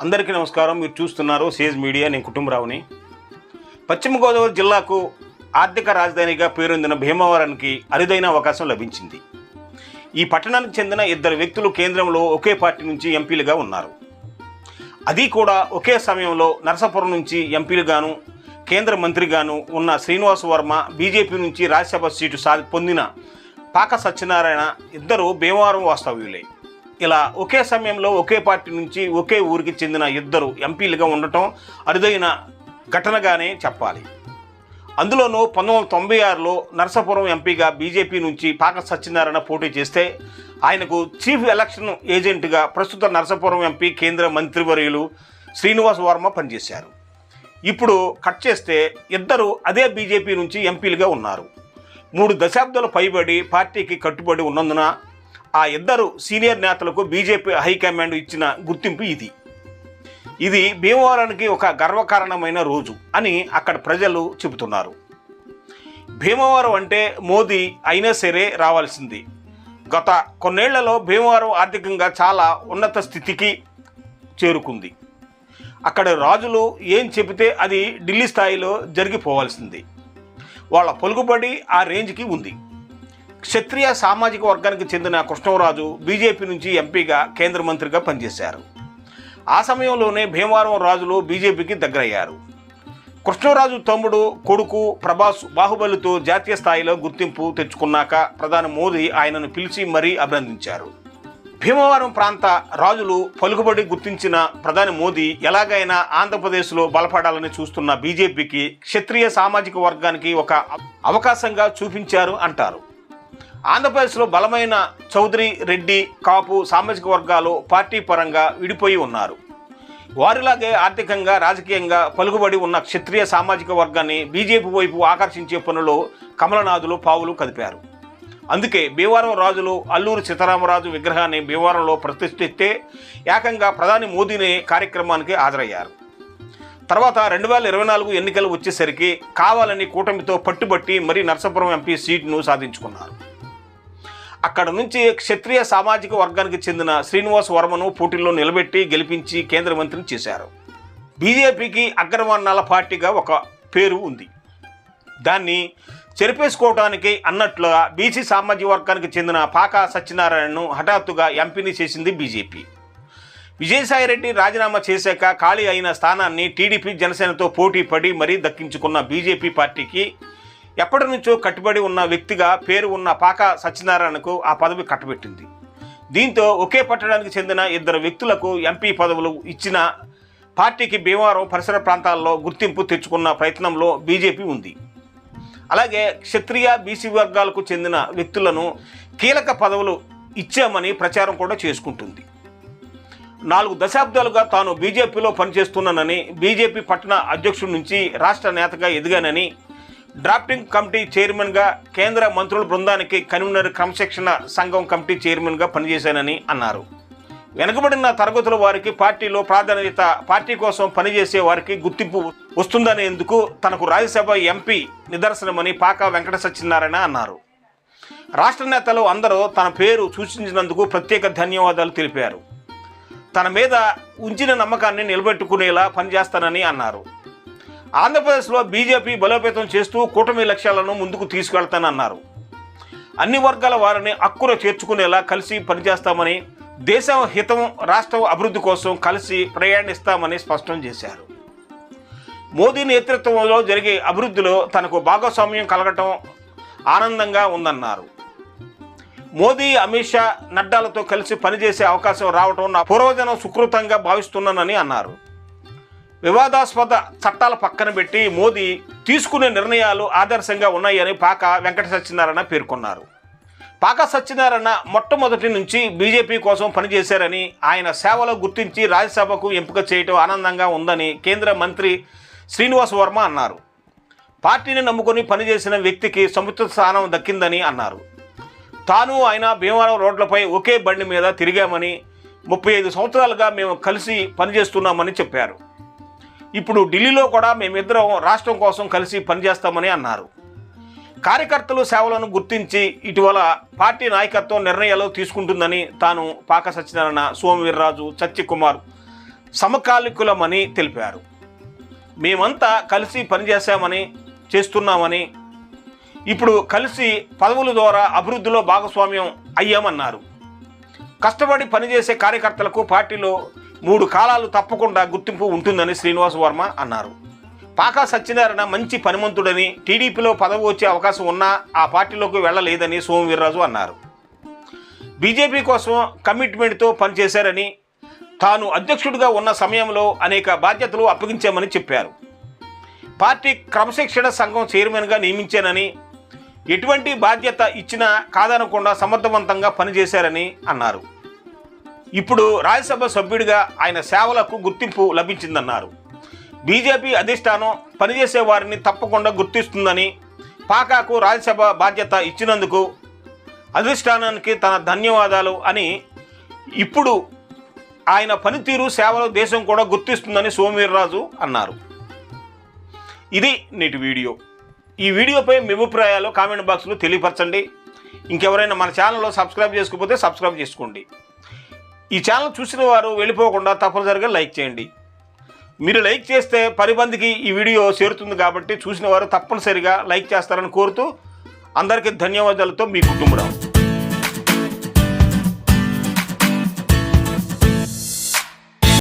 అందరికీ నమస్కారం. మీరు చూస్తున్నారు సేజ్ మీడియా నేను కుటుంబరావుని. పశ్చిమ గోదావరి జిల్లాకు ఆర్థిక రాజధానిగా పేరొందిన భీమవరానికి అరుదైన అవకాశం లభించింది. ఈ పట్టణానికి చెందిన ఇద్దరు వ్యక్తులు కేంద్రంలో ఒకే పార్టీ నుంచి ఎంపీలుగా ఉన్నారు. అది కూడా ఒకే సమయంలో నరసాపురం నుంచి ఎంపీలుగాను కేంద్ర మంత్రిగాను ఉన్న శ్రీనివాస వర్మ బీజేపీ నుంచి రాజ్యసభ సీటు సా పొందిన పాక సత్యనారాయణ ఇద్దరు భీమవరం వాస్తవ్యులే. ఇలా ఒకే సమయంలో ఒకే పార్టీ నుంచి ఒకే ఊరికి చెందిన ఇద్దరు ఎంపీలుగా ఉండటం అరుదైన ఘటనగానే చెప్పాలి. అందులోనూ పంతొమ్మిది వందల తొంభై ఆరులో నరసాపురం ఎంపీగా బీజేపీ నుంచి పాక సత్యనారాయణ పోటీ చేస్తే ఆయనకు చీఫ్ ఎలక్షన్ ఏజెంట్గా ప్రస్తుత నరసాపురం ఎంపీ కేంద్ర మంత్రివర్యులు శ్రీనివాస్ వర్మ పనిచేశారు. ఇప్పుడు కట్ చేస్తే ఇద్దరు అదే బీజేపీ నుంచి ఎంపీలుగా ఉన్నారు. మూడు దశాబ్దాలు పైబడి పార్టీకి కట్టుబడి ఉన్నందున ఆ ఇద్దరు సీనియర్ నేతలకు బీజేపీ హైకమాండ్ ఇచ్చిన గుర్తింపు ఇది. ఇది భీమవరానికి ఒక గర్వకారణమైన రోజు అని అక్కడ ప్రజలు చెబుతున్నారు. భీమవరం అంటే మోదీ అయినా సరే రావాల్సింది. గత కొన్నేళ్ళలో భీమవరం ఆర్థికంగా చాలా ఉన్నత స్థితికి చేరుకుంది. అక్కడ రాజులు ఏం చెబితే అది ఢిల్లీ స్థాయిలో జరిగిపోవాల్సింది. వాళ్ళ పలుకుబడి ఆ రేంజ్కి ఉంది. క్షత్రియ సామాజిక వర్గానికి చెందిన కృష్ణరాజు బీజేపీ నుంచి ఎంపీగా కేంద్ర మంత్రిగా పనిచేశారు. ఆ సమయంలోనే భీమవరం రాజులు బీజేపీకి దగ్గరయ్యారు. కృష్ణరాజు తమ్ముడు కొడుకు ప్రభాస్ బాహుబలితో జాతీయ స్థాయిలో గుర్తింపు తెచ్చుకున్నాక ప్రధాని మోదీ ఆయనను పిలిచి మరీ అభినందించారు. భీమవరం ప్రాంత రాజులు పలుకుబడి గుర్తించిన ప్రధాని మోదీ ఎలాగైనా ఆంధ్రప్రదేశ్లో బలపడాలని చూస్తున్న బీజేపీకి క్షత్రియ సామాజిక వర్గానికి ఒక అవకాశంగా చూపించారు అంటారు. ఆంధ్రప్రదేశ్లో బలమైన చౌదరి రెడ్డి కాపు సామాజిక వర్గాలు పార్టీ పరంగా విడిపోయి ఉన్నారు. వారిలాగే ఆర్థికంగా రాజకీయంగా పలుకుబడి ఉన్న క్షత్రియ సామాజిక వర్గాన్ని బీజేపీ వైపు ఆకర్షించే పనులో కమలనాథులు పావులు కదిపారు. అందుకే భీమవరం రాజులు అల్లూరు సీతారామరాజు విగ్రహాన్ని భీమవరంలో ప్రతిష్ఠిస్తే ఏకంగా ప్రధాని మోదీని కార్యక్రమానికి హాజరయ్యారు. తర్వాత రెండు వేల ఇరవై నాలుగు ఎన్నికలు వచ్చేసరికి కావాలని కూటమితో పట్టుబట్టి మరీ నరసాపురం ఎంపీ సీటును సాధించుకున్నారు. అక్కడ నుంచి క్షత్రియ సామాజిక వర్గానికి చెందిన శ్రీనివాస్ వర్మను పోటీల్లో నిలబెట్టి గెలిపించి కేంద్ర మంత్రిని చేశారు. బీజేపీకి అగ్రవర్ణాల పార్టీగా ఒక పేరు ఉంది. దాన్ని చెరిపేసుకోవడానికి అన్నట్లుగా బీసీ సామాజిక వర్గానికి చెందిన పాకా సత్యనారాయణను హఠాత్తుగా ఎంపీని చేసింది బీజేపీ. విజయసాయిరెడ్డి రాజీనామా చేశాక ఖాళీ అయిన స్థానాన్ని టీడీపీ జనసేనతో పోటీ పడి మరీ దక్కించుకున్న బీజేపీ పార్టీకి ఎప్పటి నుంచో కట్టుబడి ఉన్న వ్యక్తిగా పేరు ఉన్న పాక సత్యనారాయణకు ఆ పదవి కట్టబెట్టింది. దీంతో ఒకే పట్టణానికి చెందిన ఇద్దరు వ్యక్తులకు ఎంపీ పదవులు ఇచ్చిన పార్టీకి భీమవరం పరిసర ప్రాంతాల్లో గుర్తింపు తెచ్చుకున్న ప్రయత్నంలో బీజేపీ ఉంది. అలాగే క్షత్రియ బీసీ వర్గాలకు చెందిన వ్యక్తులను కీలక పదవులు ఇచ్చామని ప్రచారం కూడా చేసుకుంటుంది. నాలుగు దశాబ్దాలుగా తాను బీజేపీలో పనిచేస్తున్నానని బీజేపీ పట్టణ అధ్యక్షుడి నుంచి రాష్ట్ర నేతగా ఎదిగానని డ్రాఫ్టింగ్ కమిటీ చైర్మన్గా కేంద్ర మంత్రుల బృందానికి కన్వీనర్ క్రమశిక్షణ సంఘం కమిటీ చైర్మన్గా పనిచేశానని అన్నారు. వెనుకబడిన తరగతుల వారికి పార్టీలో ప్రాధాన్యత పార్టీ కోసం పనిచేసే వారికి గుర్తింపు వస్తుందనేందుకు తనకు రాజ్యసభ ఎంపీ నిదర్శనమని పాక వెంకట సత్యనారాయణ అన్నారు. రాష్ట్ర నేతలు అందరూ తన పేరు సూచించినందుకు ప్రత్యేక ధన్యవాదాలు తెలిపారు. తన మీద ఉంచిన నమ్మకాన్ని నిలబెట్టుకునేలా పనిచేస్తానని అన్నారు. ఆంధ్రప్రదేశ్లో బీజేపీ బలోపేతం చేస్తూ కూటమి లక్ష్యాలను ముందుకు తీసుకెళ్తానన్నారు. అన్ని వర్గాల వారిని అక్కుర చేర్చుకునేలా కలిసి పనిచేస్తామని దేశం హితం రాష్ట్ర అభివృద్ధి కోసం కలిసి ప్రయాణిస్తామని స్పష్టం చేశారు. మోదీ నేతృత్వంలో జరిగే అభివృద్ధిలో తనకు భాగస్వామ్యం కలగటం ఆనందంగా ఉందన్నారు. మోదీ అమిత్ షా నడ్డాలతో కలిసి పనిచేసే అవకాశం రావటం నా పూర్వజనం సుకృతంగా భావిస్తున్నానని అన్నారు. వివాదాస్పద చట్టాల పక్కన పెట్టి మోదీ తీసుకునే నిర్ణయాలు ఆదర్శంగా ఉన్నాయని పాక వెంకట సత్యనారాయణ పేర్కొన్నారు. పాక సత్యనారాయణ మొట్టమొదటి నుంచి బీజేపీ కోసం పనిచేశారని ఆయన సేవలో గుర్తించి రాజ్యసభకు ఎంపిక చేయటం ఆనందంగా ఉందని కేంద్ర మంత్రి శ్రీనివాస్ వర్మ అన్నారు. పార్టీని నమ్ముకొని పనిచేసిన వ్యక్తికి సముచిత స్థానం దక్కిందని అన్నారు. తాను ఆయన భీమవరం రోడ్లపై ఒకే బండి మీద తిరిగామని ముప్పై ఐదు సంవత్సరాలుగా మేము కలిసి పనిచేస్తున్నామని చెప్పారు. ఇప్పుడు ఢిల్లీలో కూడా మేమిద్దరం రాష్ట్రం కోసం కలిసి పనిచేస్తామని అన్నారు. కార్యకర్తలు సేవలను గుర్తించి ఇటీవల పార్టీ నాయకత్వం నిర్ణయాలు తీసుకుంటుందని తాను పాక సత్యనారాయణ సోమవీర్రాజు సత్యకుమార్ సమకాలికులమని తెలిపారు. మేమంతా కలిసి పనిచేశామని చేస్తున్నామని ఇప్పుడు కలిసి పదవుల ద్వారా అభివృద్ధిలో భాగస్వామ్యం అయ్యామన్నారు. కష్టపడి పనిచేసే కార్యకర్తలకు పార్టీలో మూడు కాలాలు తప్పకుండా గుర్తింపు ఉంటుందని శ్రీనివాస్ వర్మ అన్నారు. పాకా సత్యనారాయణ మంచి పనిమంతుడని టీడీపీలో పదవి వచ్చే అవకాశం ఉన్నా ఆ పార్టీలోకి వెళ్ళలేదని సోము వీర్రాజు అన్నారు. బీజేపీ కోసం కమిట్మెంట్తో పనిచేశారని తాను అధ్యక్షుడిగా ఉన్న సమయంలో అనేక బాధ్యతలు అప్పగించామని చెప్పారు. పార్టీ క్రమశిక్షణ సంఘం చైర్మన్గా నియమించానని ఎటువంటి బాధ్యత ఇచ్చినా కాదనకుండా సమర్థవంతంగా పనిచేశారని అన్నారు. ఇప్పుడు రాజ్యసభ సభ్యుడిగా ఆయన సేవలకు గుర్తింపు లభించిందన్నారు. బీజేపీ అధిష్టానం పనిచేసే వారిని తప్పకుండా గుర్తిస్తుందని పాకాకు రాజ్యసభ బాధ్యత ఇచ్చినందుకు అధిష్టానానికి తన ధన్యవాదాలు అని ఇప్పుడు ఆయన పనితీరు సేవలు దేశం కూడా గుర్తిస్తుందని సోమవీర్రాజు అన్నారు. ఇది నేటి వీడియో. ఈ వీడియోపై మీ అభిప్రాయాలు కామెంట్ బాక్స్లో తెలియపరచండి. ఇంకెవరైనా మన ఛానల్లో సబ్స్క్రైబ్ చేసుకోకపోతే సబ్స్క్రైబ్ చేసుకోండి. ఈ ఛానల్ చూసిన వారు వెళ్ళిపోకుండా తప్పనిసరిగా లైక్ చేయండి. మీరు లైక్ చేస్తే పది మందికి ఈ వీడియో చేరుతుంది కాబట్టి చూసిన వారు తప్పనిసరిగా లైక్ చేస్తారని కోరుతూ అందరికీ ధన్యవాదాలతో మీ కుటుంబరావు.